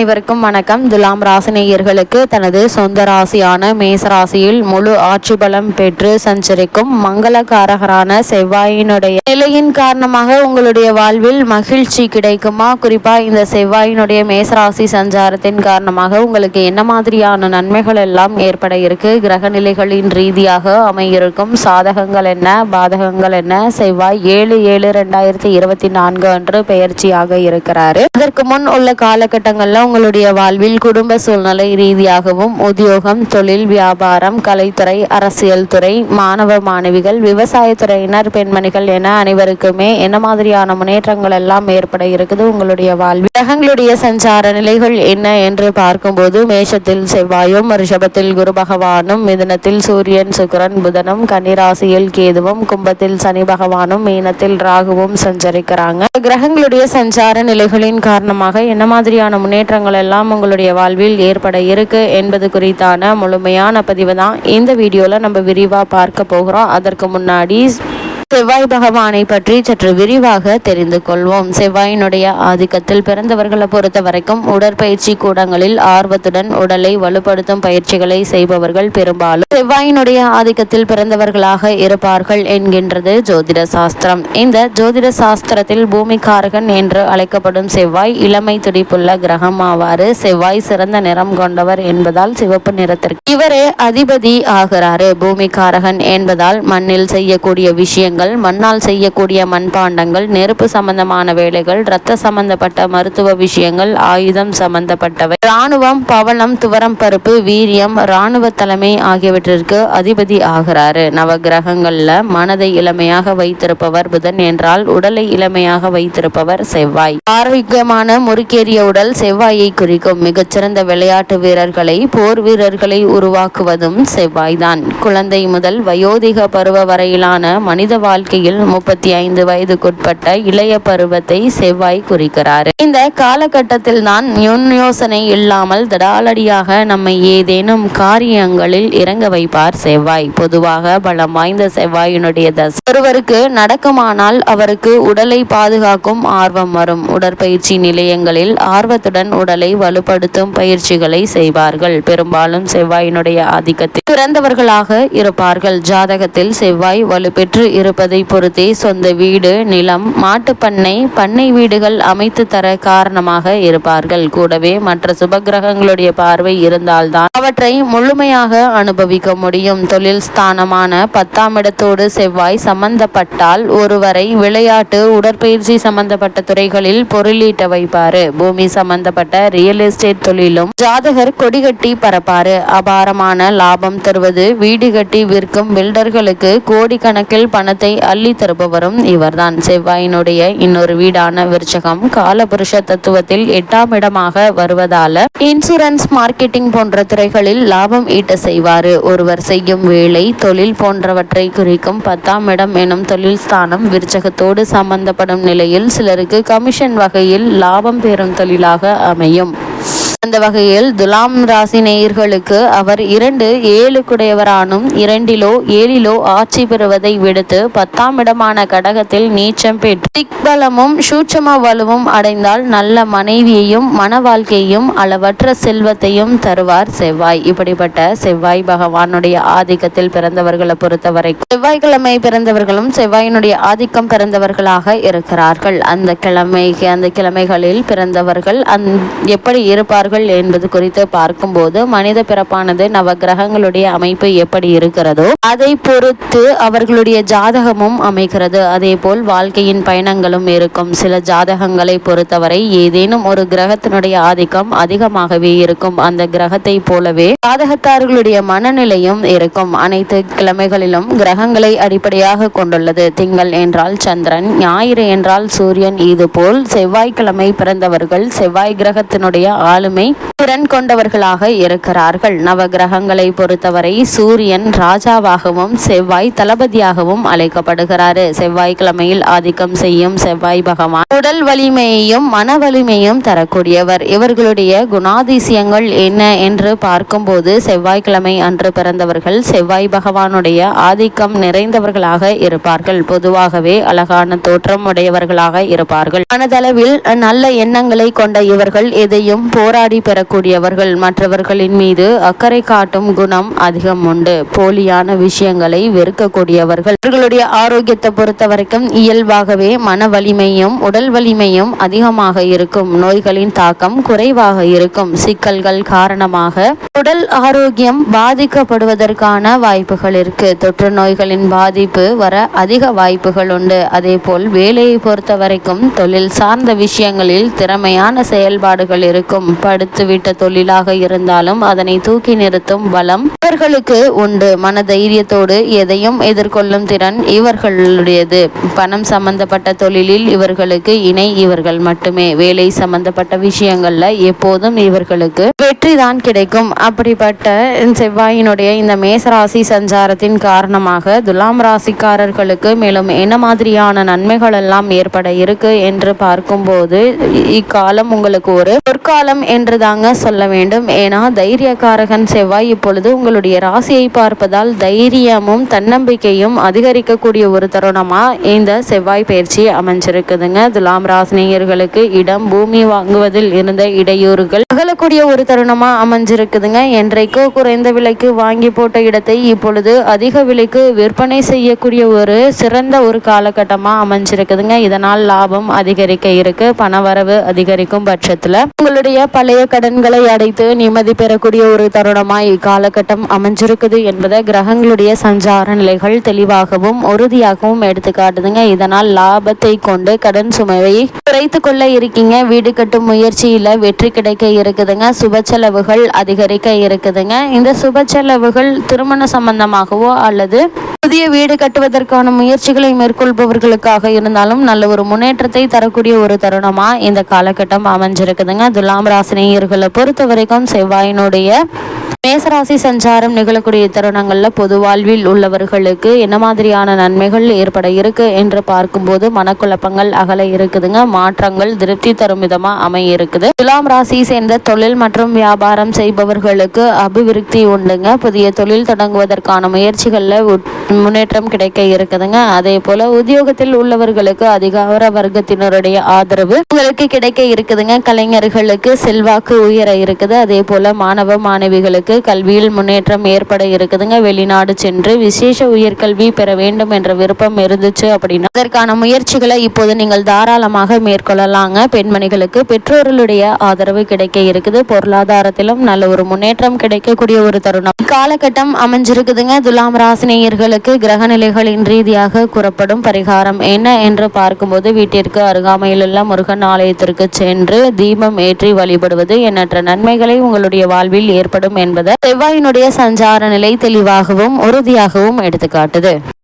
அனைவருக்கும் வணக்கம். துலாம் ராசினியர்களுக்கு தனது சொந்த ராசியான மேச ராசியில் முழு ஆட்சி பலம் பெற்று சஞ்சரிக்கும் மங்களகாரகரான செவ்வாயினுடைய நிலையின் காரணமாக உங்களுடைய வாழ்வில் மகிழ்ச்சி கிடைக்குமா? குறிப்பா இந்த செவ்வாயினுடைய மேசராசி சஞ்சாரத்தின் காரணமாக உங்களுக்கு என்ன மாதிரியான நன்மைகள் எல்லாம் ஏற்பட இருக்கு? கிரக நிலைகளின் ரீதியாக அமையிருக்கும் சாதகங்கள் என்ன? பாதகங்கள் என்ன? செவ்வாய் ஏழு ஏழு ரெண்டாயிரத்தி இருபத்தி நான்கு அன்று பெயர்ச்சியாக இருக்கிறாரு. அதற்கு முன் உள்ள காலகட்டங்கள்ல உங்களுடைய வாழ்வில் குடும்ப சூழ்நிலை ரீதியாகவும் உத்தியோகம் தொழில் வியாபாரம் கலைத்துறை அரசியல் துறை மாணவ மாணவிகள் விவசாயத்துறையினர் பெண்மணிகள் என அனைவருக்குமே என்ன மாதிரியான முன்னேற்றங்கள் எல்லாம் ஏற்பட இருக்குது? உங்களுடைய வாழ்வில் கிரகங்களுடைய சஞ்சார நிலைகள் என்ன என்று பார்க்கும்போது மேஷத்தில் செவ்வாயும் ரிஷபத்தில் குரு பகவானும் மிதனத்தில் சூரியன் சுக்கிரன் புதனும் கன்னிராசியில் கேதுவும் கும்பத்தில் சனி பகவானும் மீனத்தில் ராகுவும் சஞ்சரிக்கிறாங்க. கிரகங்களுடைய சஞ்சார நிலைகளின் காரணமாக என்ன மாதிரியான மாற்றங்கள் எல்லாம் உங்களுடைய வாழ்வில் ஏற்பட இருக்கு என்பது குறித்தான முழுமையான பதிவு தான் இந்த வீடியோல நம்ம விரிவா பார்க்க போகிறோம். அதற்கு முன்னாடி செவ்வாய் பகவானை பற்றி சற்று விரிவாக தெரிந்து கொள்வோம். செவ்வாயினுடைய ஆதிக்கத்தில் பிறந்தவர்களை பொறுத்த வரைக்கும் உடற்பயிற்சி கூடங்களில் ஆர்வத்துடன் உடலை வலுப்படுத்தும் பயிற்சிகளை செய்பவர்கள் பெரும்பாலும் செவ்வாயினுடைய ஆதிக்கத்தில் பிறந்தவர்களாக இருப்பார்கள் என்கின்றது ஜோதிட சாஸ்திரம். இந்த ஜோதிட சாஸ்திரத்தில் பூமிகாரகன் என்று அழைக்கப்படும் செவ்வாய் இளமை துடிப்புள்ள கிரகம் ஆவாறு செவ்வாய் சிறந்த நிறம் கொண்டவர் என்பதால் சிவப்பு நிறத்திற்கு இவரே அதிபதி ஆகிறாரு. பூமிகாரகன் என்பதால் மண்ணில் செய்யக்கூடிய விஷயங்கள் மண்ணால் செய்யக்கூடிய மண்பாண்டங்கள் நெருப்பு சம்பந்தமான வேலைகள் இரத்த சம்பந்தப்பட்ட மருத்துவ விஷயங்கள் ஆயுதம் சம்பந்தப்பட்டவை. ராணுவம் பவளம் துவரம் பருப்பு வீரியம் ராணுவ தலைமை ஆகியவற்றிற்கு அதிபதி ஆகிறாரு. நவகிரகங்கள்ல மனதை இளமையாக வைத்திருப்பவர் புதன் என்றால் உடலை இளமையாக வைத்திருப்பவர் செவ்வாய். ஆரோக்கியமான முறுக்கேறிய உடல் செவ்வாயை குறிக்கும் மிகச்சிறந்த விளையாட்டு வீரர்களை போர் வீரர்களை உருவாக்குவதும் செவ்வாய்தான். குழந்தை முதல் வயோதிக பருவ வரையிலான மனித வாழ்க்கையில் முப்பத்தி ஐந்து வயதுக்குட்பட்ட இளைய பருவத்தை செவ்வாய் குறிக்கிறார். இந்த காலகட்டத்தில் தான் யோசனை இல்லாமல் தடாலடியாக நம்மை ஏதேனும் காரியங்களில் இறங்க வைப்பார் செவ்வாய். பொதுவாக பலம் வாய்ந்த செவ்வாயினுடைய தசை. ஒருவருக்கு நடக்குமானால் அவருக்கு உடலை பாதுகாக்கும் ஆர்வம் வரும். உடற்பயிற்சி நிலையங்களில் ஆர்வத்துடன் உடலை வலுப்படுத்தும் பயிற்சிகளை செய்வார்கள். பெரும்பாலும் செவ்வாயினுடைய ஆதிக்கத்தில். பிறந்தவர்களாக இருப்பார்கள். ஜாதகத்தில் செவ்வாய் வலுப்பெற்று இருப்பதை பொறுத்தே சொந்த வீடு நிலம் மாட்டுப்பண்ணை பண்ணை வீடுகள் அமைத்து தர காரணமாக இருப்பார்கள். கூடவே மற்ற சுபகிரகங்களுடைய பார்வை இருந்தால்தான் அவற்றை முழுமையாக அனுபவிக்க முடியும். தொழில் ஸ்தானமான பத்தாம் இடத்தோடு செவ்வாய் சம்பந்தப்பட்டால் ஒருவரை விளையாட்டு உடற்பயிற்சி சம்பந்தப்பட்ட துறைகளில் பொருளீட்ட வைப்பாரு. பூமி சம்பந்தப்பட்ட ரியல் எஸ்டேட் தொழிலும் ஜாதகர் கொடிகட்டி பரப்பாரு. அபாரமான லாபம் தருவது வீடு கட்டி விற்கும் பில்டர்களுக்கு கோடிக்கணக்கில் பணத்தை அள்ளி தருபவரும் இவர்தான். செவ்வாயினுடைய இன்னொரு வீடான விருச்சகம் காலபுருஷ தத்துவத்தில் எட்டாம் இடமாக வருவதால இன்சூரன்ஸ் மார்க்கெட்டிங் போன்ற துறைகளில் லாபம் ஈட்ட செய்வாரு. ஒருவர் செய்யும் வேலை தொழில் போன்றவற்றை குறிக்கும் பத்தாம் இடம் எனும் தொழில் ஸ்தானம் விருச்சகத்தோடு சம்பந்தப்படும் நிலையில் சிலருக்கு கமிஷன் வகையில் லாபம் பெறும் தொழிலாக அமையும். அந்த வகையில் துலாம் ராசி நேயர்களுக்கு அவர் இரண்டு ஏழு குடையவரானும் இரண்டிலோ ஏழிலோ ஆட்சி பெறுவதை விடுத்து பத்தாம் இடமான கடகத்தில் நீச்சம் பெற்று திக்பலமும் சூட்சம வலுவும் அடைந்தால் நல்ல மனைவியையும் மன வாழ்க்கையையும் அளவற்ற செல்வத்தையும் தருவார் செவ்வாய். இப்படிப்பட்ட செவ்வாய் பகவானுடைய ஆதிக்கத்தில் பிறந்தவர்களை பொறுத்தவரை செவ்வாய்க்கிழமை பிறந்தவர்களும் செவ்வாயினுடைய ஆதிக்கம் பிறந்தவர்களாக இருக்கிறார்கள். அந்த கிழமை அந்த கிழமைகளில் பிறந்தவர்கள் அந் எப்படி இருப்பார்கள் இருக்கிறார்கள் என்பது குறித்து பார்க்கும்போது மனித பிறப்பானது நவ கிரகங்களுடைய அமைப்பு எப்படி இருக்கிறதோ அதை பொறுத்து அவர்களுடைய ஜாதகமும் அமைகிறது. அதே போல் வாழ்க்கையின் பயணங்களும் இருக்கும். சில ஜாதகங்களை பொறுத்தவரை ஏதேனும் ஒரு கிரகத்தினுடைய ஆதிக்கம் அதிகமாகவே இருக்கும். அந்த கிரகத்தை போலவே ஜாதகத்தார்களுடைய மனநிலையும் இருக்கும். அனைத்து கிழமைகளிலும் கிரகங்களை அடிப்படையாக கொண்டுள்ளது. திங்கள் என்றால் சந்திரன் ஞாயிறு என்றால் சூரியன். இது போல் செவ்வாய்க்கிழமை பிறந்தவர்கள் செவ்வாய் கிரகத்தினுடைய ஆளுமை திறன் கொண்டவர்களாக இருக்கிறார்கள். நவ கிரகங்களை பொறுத்தவரை சூரியன் ராஜாவாகவும் செவ்வாய் தளபதியாகவும் அழைக்கப்படுகிறாரு. செவ்வாய்க்கிழமையில் ஆதிக்கம் செய்யும் செவ்வாய் பகவான் உடல் வலிமையையும் மன வலிமையும் தரக்கூடியவர். இவர்களுடைய குணாதிசயங்கள் என்ன என்று பார்க்கும்போது செவ்வாய்க்கிழமை அன்று பிறந்தவர்கள் செவ்வாய் பகவானுடைய ஆதிக்கம் நிறைந்தவர்களாக இருப்பார்கள். பொதுவாகவே அழகான தோற்றம் உடையவர்களாக இருப்பார்கள். மனதளவில் நல்ல எண்ணங்களை கொண்ட இவர்கள் எதையும் போராடி போராடி பெறக்கூடியவர்கள் மற்றவர்களின் மீது அக்கறை காட்டும் குணம் அதிகம் உண்டு. போலியான விஷயங்களை வெறுக்கக்கூடியவர்கள். இவர்களுடைய ஆரோக்கியத்தை பொறுத்த வரைக்கும் இயல்பாகவே மன வலிமையும் உடல் வலிமையும் அதிகமாக இருக்கும். நோய்களின் தாக்கம் குறைவாக இருக்கும். சிக்கல்கள் காரணமாக உடல் ஆரோக்கியம் பாதிக்கப்படுவதற்கான வாய்ப்புகள் இருக்கு. தொற்று நோய்களின் பாதிப்பு வர அதிக வாய்ப்புகள் உண்டு. அதே போல் வேலையை பொறுத்த வரைக்கும் தொழில் சார்ந்த விஷயங்களில் திறமையான செயல்பாடுகள் இருக்கும். படுத்துவிட்ட தொழிலாக இருந்தாலும் அதனை தூக்கி நிறுத்தும் பலம் இவர்களுக்கு உண்டு. மன தைரியத்தோடு எதையும் எதிர்கொள்ளும் திறன் இவர்களுடையது. பணம் சம்பந்தப்பட்ட தொழிலில் இவர்களுக்கு இணை இவர்கள் மட்டுமே. வேலை சம்பந்தப்பட்ட விஷயங்கள்ல எப்போதும் இவர்களுக்கு வெற்றி தான் கிடைக்கும். அப்படிப்பட்ட செவ்வாயினுடைய இந்த மேசராசி சஞ்சாரத்தின் காரணமாக துலாம் ராசிக்காரர்களுக்கு மேலும் என்ன மாதிரியான நன்மைகள் எல்லாம் ஏற்பட இருக்கு என்று பார்க்கும்போது இக்காலம் உங்களுக்கு ஒரு பொற்காலம் என்று தாங்க சொல்ல வேண்டும். ஏன்னா தைரியக்காரகன் செவ்வாய் இப்பொழுது உங்களுடைய ராசியை பார்ப்பதால் தைரியமும் தன்னம்பிக்கையும் அதிகரிக்கக்கூடிய ஒரு தருணமா இந்த செவ்வாய் பயிற்சி அமைஞ்சிருக்குதுங்க. துலாம் ராசினியர்களுக்கு இடம் பூமி வாங்குவதில் இருந்த இடையூறுகள் அகலக்கூடிய ஒரு தருணமா அமைஞ்சிருக்குதுங்க. என்றைக்கோ குறைந்த விலைக்கு வாங்கி போட்ட இடத்தை இப்பொழுது அதிக விலைக்கு விற்பனை செய்யக்கூடிய ஒரு சிறந்த ஒரு காலகட்டமா அமைஞ்சிருக்குதுங்க. இதனால் லாபம் அதிகரிக்க இருக்கு. பணவரவு அதிகரிக்கும் பட்சத்துல உங்களுடைய பழைய கடன்களை அடைத்து நிம்மதி பெறக்கூடிய ஒரு தருணமாய் இக்காலகட்டம் அமைஞ்சிருக்குது என்பதை கிரகங்களுடைய சஞ்சார நிலைகள் தெளிவாகவும் உறுதியாகவும் எடுத்து காட்டுதுங்க. இதனால் லாபத்தை கொண்டு கடன் சுமையை குறைத்து கொள்ள இருக்கீங்க. வீடு கட்டும் முயற்சியில வெற்றி கிடைக்க இருக்குதுங்க. சுப செலவுகள் அதிகரிக்க இருக்குதுங்க. இந்த சுப செலவுகள் திருமண சம்பந்தமாகவோ அல்லது புதிய வீடு கட்டுவதற்கான முயற்சிகளை மேற்கொள்பவர்களுக்காக இருந்தாலும் நல்ல ஒரு முன்னேற்றத்தை தரக்கூடிய ஒரு தருணமா இந்த காலகட்டம் அமைஞ்சிருக்குதுங்க. துலாம் ராசினியர்களை பொறுத்த வரைக்கும் செவ்வாயினுடைய மேசராசி சஞ்சாரம் நிகழக்கூடிய தருணங்களில் பொது வாழ்வில் உள்ளவர்களுக்கு என்ன மாதிரியான நன்மைகள் ஏற்பட இருக்கு என்று பார்க்கும்போது மனக்குழப்பங்கள் அகல இருக்குதுங்க. மாற்றங்கள் திருப்தி தரும் விதமா அமைய இருக்குது துலாம் ராசி சேர்ந்த தொழில் மற்றும் வியாபாரம் செய்பவர்களுக்கு அபிவிருத்தி உண்டுங்க. புதிய தொழில் தொடங்குவதற்கான முயற்சிகளில் முன்னேற்றம் கிடைக்க இருக்குதுங்க. அதே போல உத்தியோகத்தில் உள்ளவர்களுக்கு அதிகார வர்க்கத்தினருடைய ஆதரவு உங்களுக்கு கிடைக்க இருக்குதுங்க. கலைஞர்களுக்கு செல்வாக்கு உயர இருக்குது. அதே போல மாணவ மாணவிகளுக்கு உங்களுக்கு கல்வியில் முன்னேற்றம் ஏற்பட இருக்குதுங்க. வெளிநாடு சென்று விசேஷ உயர்கல்வி பெற வேண்டும் என்ற விருப்பம் இருந்துச்சு அப்படின்னா அதற்கான முயற்சிகளை இப்போது நீங்கள் தாராளமாக மேற்கொள்ளலாங்க. பெண்மணிகளுக்கு பெற்றோர்களுடைய ஆதரவு கிடைக்க இருக்குது. பொருளாதாரத்திலும் நல்ல ஒரு முன்னேற்றம் கிடைக்கக்கூடிய ஒரு தருணம். காலகட்டம் அமைஞ்சிருக்குதுங்க. துலாம் ராசினியர்களுக்கு கிரக நிலைகளின் ரீதியாக கூறப்படும் பரிகாரம் என்ன என்று பார்க்கும்போது வீட்டிற்கு அருகாமையில் உள்ள முருகன் ஆலயத்திற்கு சென்று தீபம் ஏற்றி வழிபடுவது எண்ணற்ற நன்மைகளை உங்களுடைய வாழ்வில் ஏற்படும் என்பது என்பதை செவ்வாயினுடைய சஞ்சார நிலை தெளிவாகவும் உறுதியாகவும் எடுத்துக்காட்டுது.